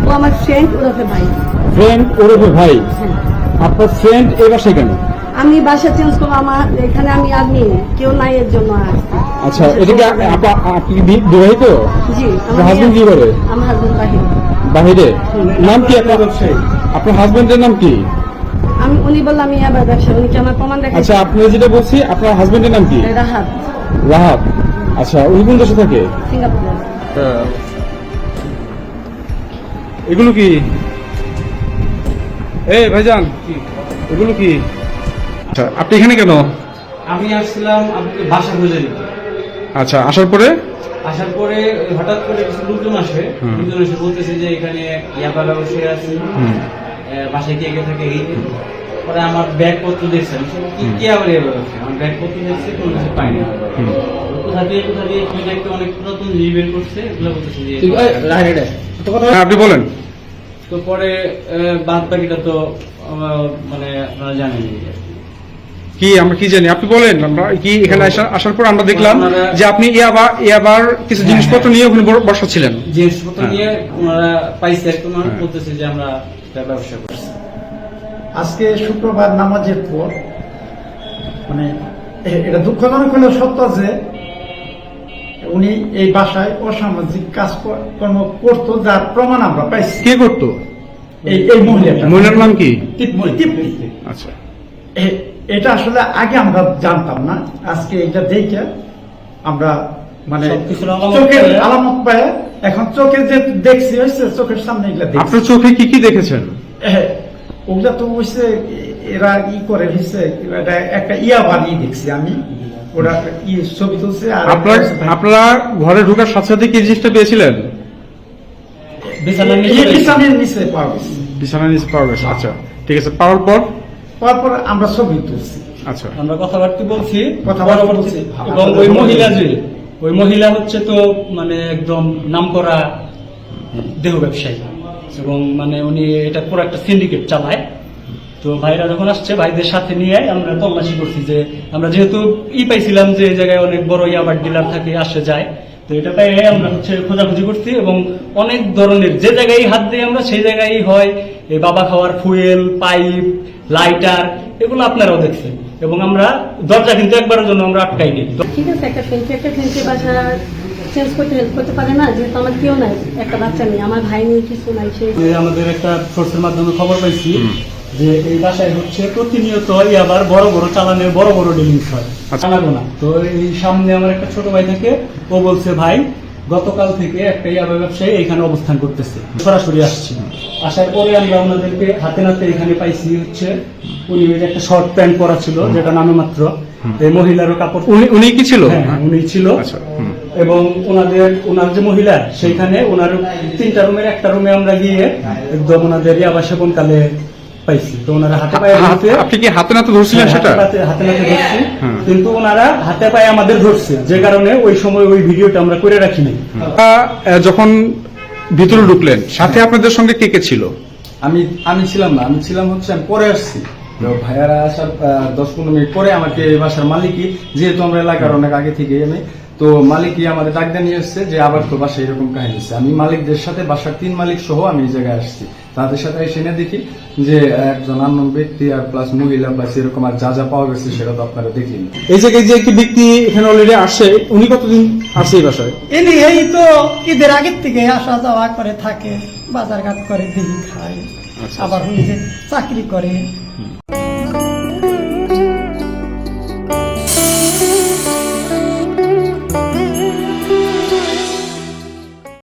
ও আমার ফ্রেন্ড ওরফে ভাই। ফ্রেন্ড ওরফে ভাই? আপনার ফ্রেন্ড এই বাসায় কেন? আমি বাসা চেঞ্জ করব আমার এখানে আমি আর নেই কেউ নাই এর জন্য আসছি আচ্ছা এটা কি আপনি কি বিবাহিত? জি আপনার হাজবেন্ড কি করে? আমার হাজবেন্ড বাহিনী বাহিরে? নাম কি আপনার? আপনার হাজবেন্ডের নাম কি? আমি উনি বললাম আমি আবার ব্যবসা উনি কি আমার প্রমাণ আচ্ছা আপনি যেটা বলছি আপনার হাজবেন্ডের নাম কি? রাহাত। রাহাত। আচ্ছা উনি কোন দেশে থাকে? সিঙ্গাপুরে। এগুলো কি? এই ভাইজান এগুলো কি? আচ্ছা আপনি এখানে কেন? আমি আসছিলাম আপনাকে বাসা খুঁজে দিতে আচ্ছা আসার পরে? আসার পরে হঠাৎ করে কিছু লোকজন আসে। লোকজন এসে বলতেছে যে এখানে ইয়াবা ব্যবসায়ী আছে। বাসায় কে কে থাকে? এই পরে আমার ব্যাগপত্র দেখছেন। কি কি আবার আমার ব্যাগপত্র দেখছে কোনো কিছু পাইনি। কোথা দিয়ে কোথা দিয়ে কি একটা অনেক পুরাতন জিনিস বের করছে এগুলো বলতেছে যে হ্যাঁ, আপনি বলেন। তো পরে বাদ বাকিটা তো মানে আপনারা জানেন কি। আমরা কি জানি? আপনি বলেন আমরা কি এখানে আসা- আসার পর আমরা দেখলাম যে আপনি ইয়াবা ইয়াবার কিছু হ্যাঁ, জিনিসপত্র নিয়ে ওখানে ব- বসাচ্ছিলেন জিনিসপত্র হ্যাঁ। নিয়ে ওনারা পাইছে একটা ওনারা হ্যাঁ। বলতেছে যে আমরা ব্যবসা করছি আজকে শুক্রবার নামাজের পর মানে এটা দুঃখজনক হলেও সত্য যে উনি এই বাসায় অসামাজিক কাজকর্ম করতো যার প্রমাণ আমরা পাইছি। কে করতো? এই এই মহিলাটা। মহিলার নাম কি। আচ্ছা। এটা আসলে আগে আমরা জানতাম না। আজকে এটা দেখে আমরা মানে চোখের আলামত পায় এখন চোখে যে দেখছি হয়েছে চোখের সামনে এগুলা আপনার চোখে কি কি দেখেছেন? ওগুলা তো হচ্ছে এরা ই করে হচ্ছে এটা একটা ইয়া বানিয়ে দেখছি আমি। ওরা ই ছবি তুলছে আর আপনারা ঘরে ঢোকার সাথে সাথে কি জিনিসটা পেয়েছিলেন? বিছানার নিচে পাওয়া গেছে। বিছানা নিচে পাওয়া গেছে আচ্ছা ঠিক আছে পাওয়ার পর? তারপর আমরা ছবি তুলছি। আচ্ছা। আমরা কথাবার্তা বলছি কথাবার্তা বলছি। এবং ওই মহিলা যে ওই মহিলা হচ্ছে তো মানে একদম নামকরা দেহ ব্যবসায়ী। এবং মানে উনি এটা পুরো একটা সিন্ডিকেট চালায়। তো ভাইরা যখন আসছে, ভাইদের সাথে নিয়ে আমরা তল্লাশি করছি যে আমরা যেহেতু ই পাইছিলাম যে এই জায়গায় অনেক বড় ইয়াবার ডিলার থাকে, আসে, যায়। তো এটা পাই আমরা হচ্ছে খোঁজাখুঁজি করছি এবং অনেক ধরনের যে জায়গায় হাত দিই আমরা, সেই জায়গায় হয় এই বাবা খাওয়ার ফুয়েল, পাইপ, লাইটার, এগুলো আপনারাও দেখছেন। এবং আমরা দরজা কিন্তু একবারের জন্য আমরা আটকাইনি। তো ঠিক আছে, একটা ফ্রেন্ডকে একটা ফ্রেন্ডকে বাসা চেঞ্জ করতে হেল্প করতে পারে না যেহেতু আমার কেউ নাই একটা বাচ্চা নেই আমার ভাই নেই কিছু নাই সে আমাদের একটা সোর্সের মাধ্যমে খবর পাইছি যে এই বাসায় হচ্ছে প্রতিনিয়ত আবার বড় বড় চালানের বড় বড় ডিলিংস হয়। আচ্ছা। চালাবো না। তো এই সামনে আমার একটা ছোট ভাই থাকে ও বলছে ভাই গতকাল থেকে একটা ইয়াবা ব্যবসায়ী এখানে অবস্থান করতেছে। সরাসরি আসছি। আসার পরে আমরা ওনাদেরকে হাতে নাতে এখানে পাইছি হচ্ছে উনি ওই একটা শর্ট প্যান্ট পরা ছিল যেটা নামে মাত্র এই মহিলারও কাপড় উনি উনি কি ছিল? হ্যাঁ, উনি ছিল। আচ্ছা এবং ওনাদের ওনার যে মহিলা সেইখানে ওনার তিনটা রুমের একটা রুমে আমরা গিয়ে একদম ওনাদের ইয়াবা সেবনকালে পাইছি। তো ওনারা হাতে পায়ে হাত- আপনি কি হাতে নাতে ধরছিলেন হ্যাঁ, সেটা? হাতে নাতে ধরছি। কিন্তু ওনারা হাতে পায়ে আমাদের ধরছে। যে কারণে ওই সময় ওই ভিডিওটা আমরা করে রাখি নাই। যখন ভিতরে ঢুকলেন সাথে আপনাদের সঙ্গে কে কে ছিল? আমি আমি ছিলাম না। আমি ছিলাম হচ্ছে আমি পরে আসছি। ভাইয়ারা আসার দশ পনেরো মিনিট পরে আমাকে বাসার মালিকই যেহেতু আমরা এলাকার অনেক আগে থেকে আমি তো মালিকই আমাদের ডাক নিয়ে এসছে যে আবার তো বাসায় এরকম কাহিনী হচ্ছে। আমি মালিকদের সাথে বাসার তিন মালিক সহ আমি এই জায়গায় আসছি। তাদের সাথে এসে এনে দেখি যে একজন আননোন ব্যক্তি আর প্লাস মহিলা প্লাস এরকম আর যা যা পাওয়া গেছে সেটা তো আপনারা দেখলেন এই জায়গায় যে একটি ব্যক্তি এখানে অলরেডি আসে উনি কতদিন আসে এই বাসায়? এনি এই তো ঈদের আগের থেকে আসা যাওয়া করে থাকে বাজার ঘাট করে দিন খায় আবার উনি যে চাকরি করে